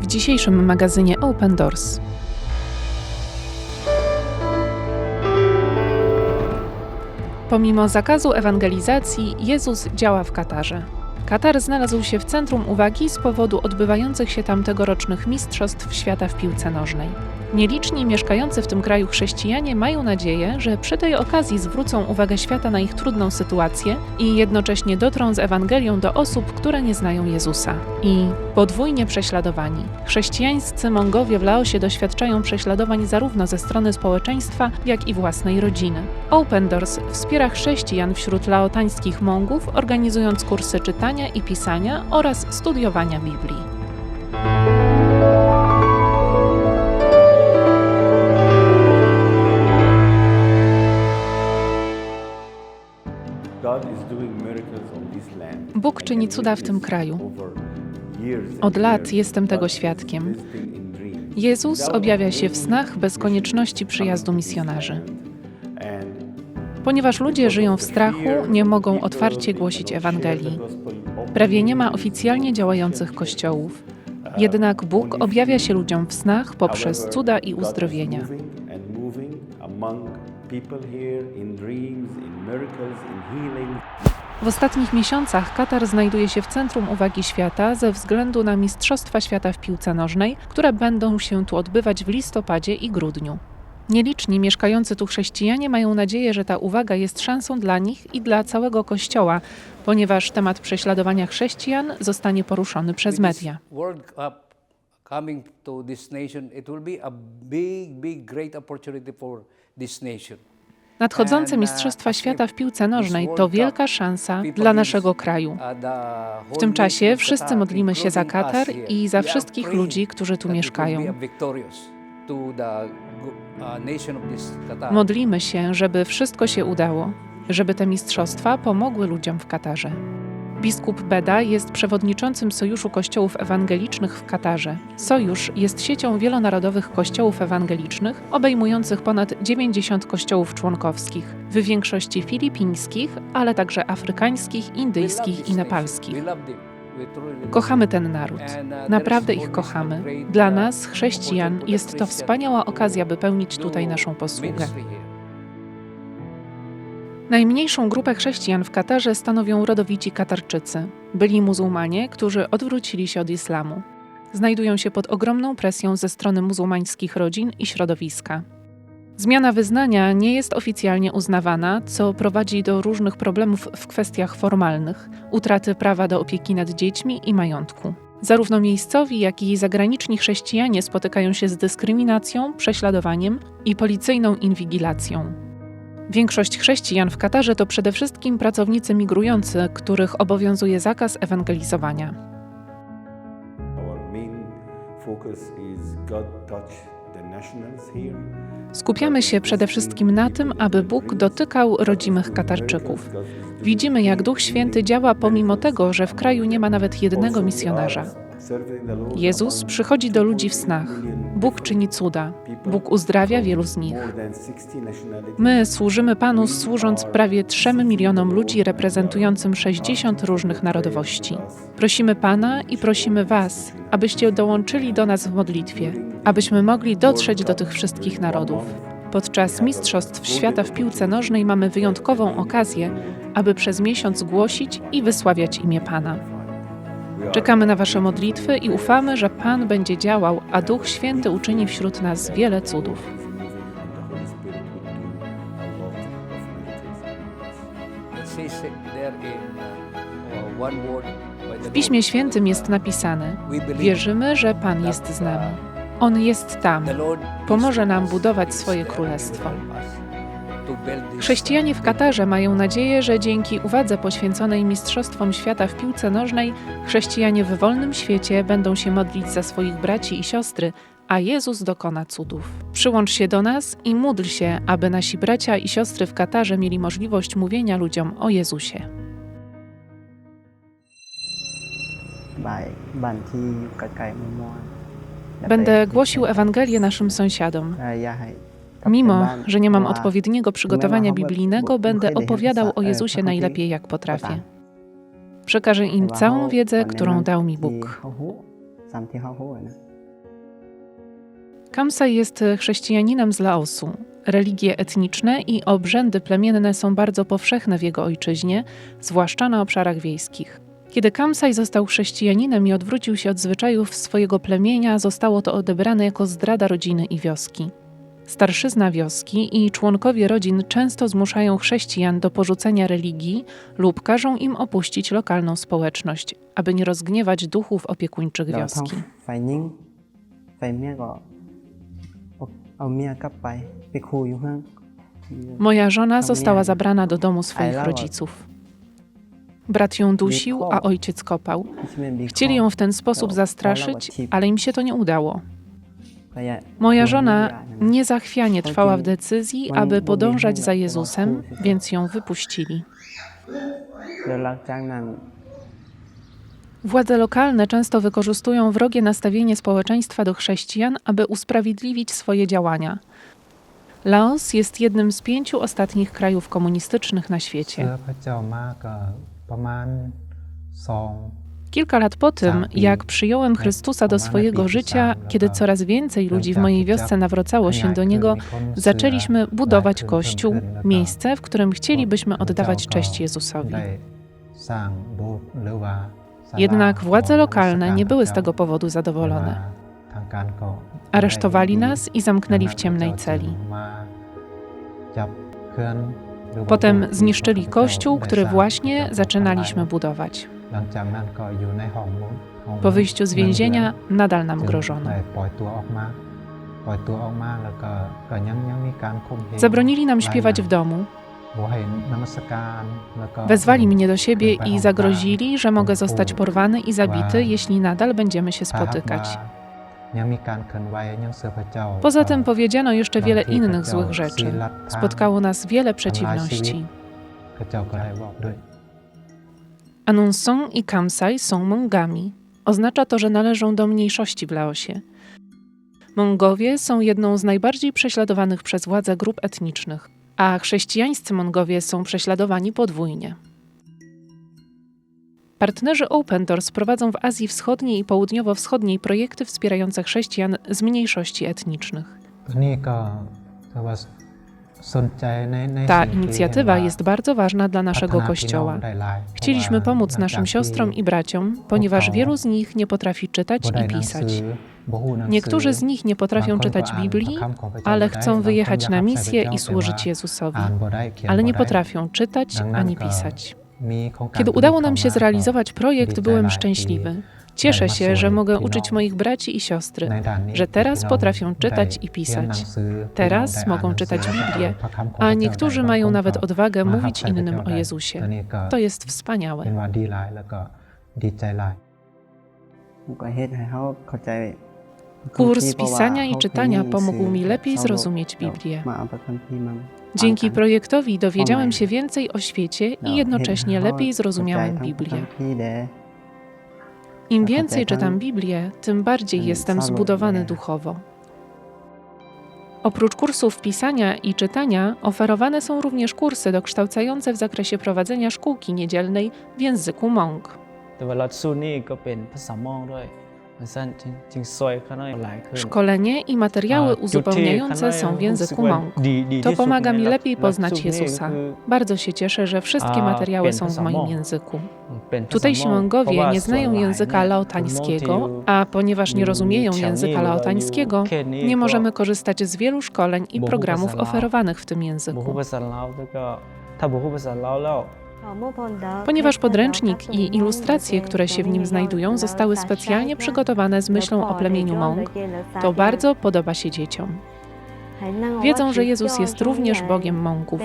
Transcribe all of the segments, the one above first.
w dzisiejszym magazynie Open Doors. Pomimo zakazu ewangelizacji, Jezus działa w Katarze. Katar znalazł się w centrum uwagi z powodu odbywających się tam tegorocznych Mistrzostw Świata w piłce nożnej. Nieliczni mieszkający w tym kraju chrześcijanie mają nadzieję, że przy tej okazji zwrócą uwagę świata na ich trudną sytuację i jednocześnie dotrą z Ewangelią do osób, które nie znają Jezusa. I podwójnie prześladowani. Chrześcijańscy Mongowie w Laosie doświadczają prześladowań zarówno ze strony społeczeństwa, jak i własnej rodziny. Open Doors wspiera chrześcijan wśród laotańskich Mongów, organizując kursy czytania i pisania oraz studiowania Biblii. Czyni cuda w tym kraju. Od lat jestem tego świadkiem. Jezus objawia się w snach bez konieczności przyjazdu misjonarzy. Ponieważ ludzie żyją w strachu, nie mogą otwarcie głosić Ewangelii. Prawie nie ma oficjalnie działających kościołów. Jednak Bóg objawia się ludziom w snach poprzez cuda i uzdrowienia. W ostatnich miesiącach Katar znajduje się w centrum uwagi świata ze względu na Mistrzostwa Świata w piłce nożnej, które będą się tu odbywać w listopadzie i grudniu. Nieliczni mieszkający tu chrześcijanie mają nadzieję, że ta uwaga jest szansą dla nich i dla całego Kościoła, ponieważ temat prześladowania chrześcijan zostanie poruszony przez media. coming to this nation, it will be a big, big, great opportunity for this nation. Nadchodzące uh, Mistrzostwa Świata w piłce nożnej to wielka szansa dla naszego kraju. W tym czasie wszyscy modlimy się za Katar i za wszystkich ludzi, którzy tu mieszkają. uh, Modlimy się, żeby wszystko się udało, żeby te mistrzostwa pomogły ludziom w Katarze. Biskup Beda jest przewodniczącym Sojuszu Kościołów Ewangelicznych w Katarze. Sojusz jest siecią wielonarodowych kościołów ewangelicznych, obejmujących ponad 90 kościołów członkowskich, w większości filipińskich, ale także afrykańskich, indyjskich i nepalskich. Kochamy ten naród. Naprawdę ich kochamy. Dla nas, chrześcijan, jest to wspaniała okazja, by pełnić tutaj naszą posługę. Najmniejszą grupę chrześcijan w Katarze stanowią rodowici Katarczycy. Byli muzułmanie, którzy odwrócili się od islamu. Znajdują się pod ogromną presją ze strony muzułmańskich rodzin i środowiska. Zmiana wyznania nie jest oficjalnie uznawana, co prowadzi do różnych problemów w kwestiach formalnych, utraty prawa do opieki nad dziećmi i majątku. Zarówno miejscowi, jak i zagraniczni chrześcijanie spotykają się z dyskryminacją, prześladowaniem i policyjną inwigilacją. Większość chrześcijan w Katarze to przede wszystkim pracownicy migrujący, których obowiązuje zakaz ewangelizowania. Skupiamy się przede wszystkim na tym, aby Bóg dotykał rodzimych Katarczyków. Widzimy, jak Duch Święty działa pomimo tego, że w kraju nie ma nawet jednego misjonarza. Jezus przychodzi do ludzi w snach. Bóg czyni cuda. Bóg uzdrawia wielu z nich. My służymy Panu, służąc prawie 3 milionom ludzi reprezentującym 60 różnych narodowości. Prosimy Pana i prosimy Was, abyście dołączyli do nas w modlitwie, abyśmy mogli dotrzeć do tych wszystkich narodów. Podczas Mistrzostw Świata w piłce nożnej mamy wyjątkową okazję, aby przez miesiąc głosić i wysławiać imię Pana. Czekamy na Wasze modlitwy i ufamy, że Pan będzie działał, a Duch Święty uczyni wśród nas wiele cudów. W Piśmie Świętym jest napisane: Wierzymy, że Pan jest z nami. On jest tam. Pomoże nam budować swoje królestwo. Chrześcijanie w Katarze mają nadzieję, że dzięki uwadze poświęconej Mistrzostwom Świata w piłce nożnej, chrześcijanie w wolnym świecie będą się modlić za swoich braci i siostry, a Jezus dokona cudów. Przyłącz się do nas i módl się, aby nasi bracia i siostry w Katarze mieli możliwość mówienia ludziom o Jezusie. Będę głosił Ewangelię naszym sąsiadom. Mimo, że nie mam odpowiedniego przygotowania biblijnego, będę opowiadał o Jezusie najlepiej jak potrafię. Przekażę im całą wiedzę, którą dał mi Bóg. Kamsaj jest chrześcijaninem z Laosu. Religie etniczne i obrzędy plemienne są bardzo powszechne w jego ojczyźnie, zwłaszcza na obszarach wiejskich. Kiedy Kamsaj został chrześcijaninem i odwrócił się od zwyczajów swojego plemienia, zostało to odebrane jako zdrada rodziny i wioski. Starszyzna wioski i członkowie rodzin często zmuszają chrześcijan do porzucenia religii lub każą im opuścić lokalną społeczność, aby nie rozgniewać duchów opiekuńczych wioski. Moja żona została zabrana do domu swoich rodziców. Brat ją dusił, a ojciec kopał. Chcieli ją w ten sposób zastraszyć, ale im się to nie udało. Moja żona niezachwianie trwała w decyzji, aby podążać za Jezusem, więc ją wypuścili. Władze lokalne często wykorzystują wrogie nastawienie społeczeństwa do chrześcijan, aby usprawiedliwić swoje działania. Laos jest jednym z pięciu ostatnich krajów komunistycznych na świecie. Kilka lat po tym, jak przyjąłem Chrystusa do swojego życia, kiedy coraz więcej ludzi w mojej wiosce nawracało się do Niego, zaczęliśmy budować kościół, miejsce, w którym chcielibyśmy oddawać cześć Jezusowi. Jednak władze lokalne nie były z tego powodu zadowolone. Aresztowali nas i zamknęli w ciemnej celi. Potem zniszczyli kościół, który właśnie zaczynaliśmy budować. Po wyjściu z więzienia nadal nam grożono. Zabronili nam śpiewać w domu. Wezwali mnie do siebie i zagrozili, że mogę zostać porwany i zabity, jeśli nadal będziemy się spotykać. Poza tym powiedziano jeszcze wiele innych złych rzeczy. Spotkało nas wiele przeciwności. Anunson i Kamsaj są Mongami. Oznacza to, że należą do mniejszości w Laosie. Mongowie są jedną z najbardziej prześladowanych przez władze grup etnicznych, a chrześcijańscy Mongowie są prześladowani podwójnie. Partnerzy Open Doors prowadzą w Azji Wschodniej i Południowo-Wschodniej projekty wspierające chrześcijan z mniejszości etnicznych. Znika to was ta inicjatywa jest bardzo ważna dla naszego Kościoła. Chcieliśmy pomóc naszym siostrom i braciom, ponieważ wielu z nich nie potrafi czytać i pisać. Niektórzy z nich nie potrafią czytać Biblii, ale chcą wyjechać na misję i służyć Jezusowi, ale nie potrafią czytać ani pisać. Kiedy udało nam się zrealizować projekt, byłem szczęśliwy. Cieszę się, że mogę uczyć moich braci i siostry, że teraz potrafią czytać i pisać. Teraz mogą czytać Biblię, a niektórzy mają nawet odwagę mówić innym o Jezusie. To jest wspaniałe. Kurs pisania i czytania pomógł mi lepiej zrozumieć Biblię. Dzięki projektowi dowiedziałem się więcej o świecie i jednocześnie lepiej zrozumiałem Biblię. Im więcej czytam Biblię, tym bardziej jestem zbudowany duchowo. Oprócz kursów pisania i czytania, oferowane są również kursy dokształcające w zakresie prowadzenia szkółki niedzielnej w języku mąk. Szkolenie i materiały uzupełniające są w języku Mong. To pomaga mi lepiej poznać Jezusa. Bardzo się cieszę, że wszystkie materiały są w moim języku. Tutejsi Mongowie nie znają języka laotańskiego, a ponieważ nie rozumieją języka laotańskiego, nie możemy korzystać z wielu szkoleń i programów oferowanych w tym języku. Ponieważ podręcznik i ilustracje, które się w nim znajdują, zostały specjalnie przygotowane z myślą o plemieniu Mąk, to bardzo podoba się dzieciom. Wiedzą, że Jezus jest również Bogiem Mąków.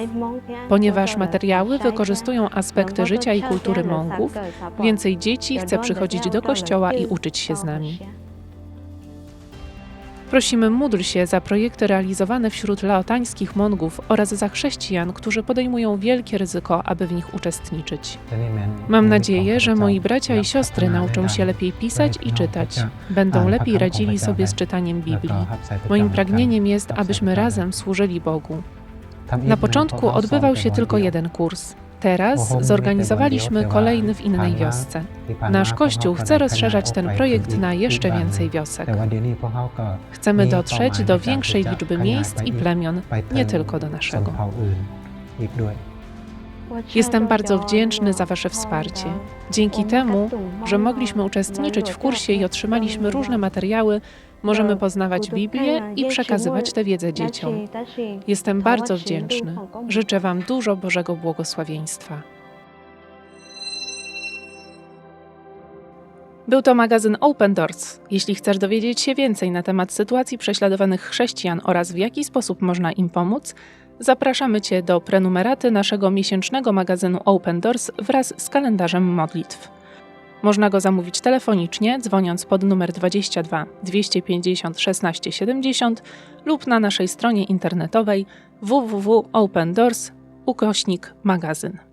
Ponieważ materiały wykorzystują aspekty życia i kultury Mąków, więcej dzieci chce przychodzić do kościoła i uczyć się z nami. Prosimy, módl się za projekty realizowane wśród laotańskich Mongów oraz za chrześcijan, którzy podejmują wielkie ryzyko, aby w nich uczestniczyć. Mam nadzieję, że moi bracia i siostry nauczą się lepiej pisać i czytać. Będą lepiej radzili sobie z czytaniem Biblii. Moim pragnieniem jest, abyśmy razem służyli Bogu. Na początku odbywał się tylko jeden kurs. Teraz zorganizowaliśmy kolejny w innej wiosce. Nasz kościół chce rozszerzać ten projekt na jeszcze więcej wiosek. Chcemy dotrzeć do większej liczby miejsc i plemion, nie tylko do naszego. Jestem bardzo wdzięczny za Wasze wsparcie. Dzięki temu, że mogliśmy uczestniczyć w kursie i otrzymaliśmy różne materiały, możemy poznawać Biblię i przekazywać tę wiedzę dzieciom. Jestem bardzo wdzięczny. Życzę Wam dużo Bożego błogosławieństwa. Był to magazyn Open Doors. Jeśli chcesz dowiedzieć się więcej na temat sytuacji prześladowanych chrześcijan oraz w jaki sposób można im pomóc, zapraszamy Cię do prenumeraty naszego miesięcznego magazynu Open Doors wraz z kalendarzem modlitw. Można go zamówić telefonicznie, dzwoniąc pod numer 22 250 16 70 lub na naszej stronie internetowej www.opendoors ukośnik magazyn.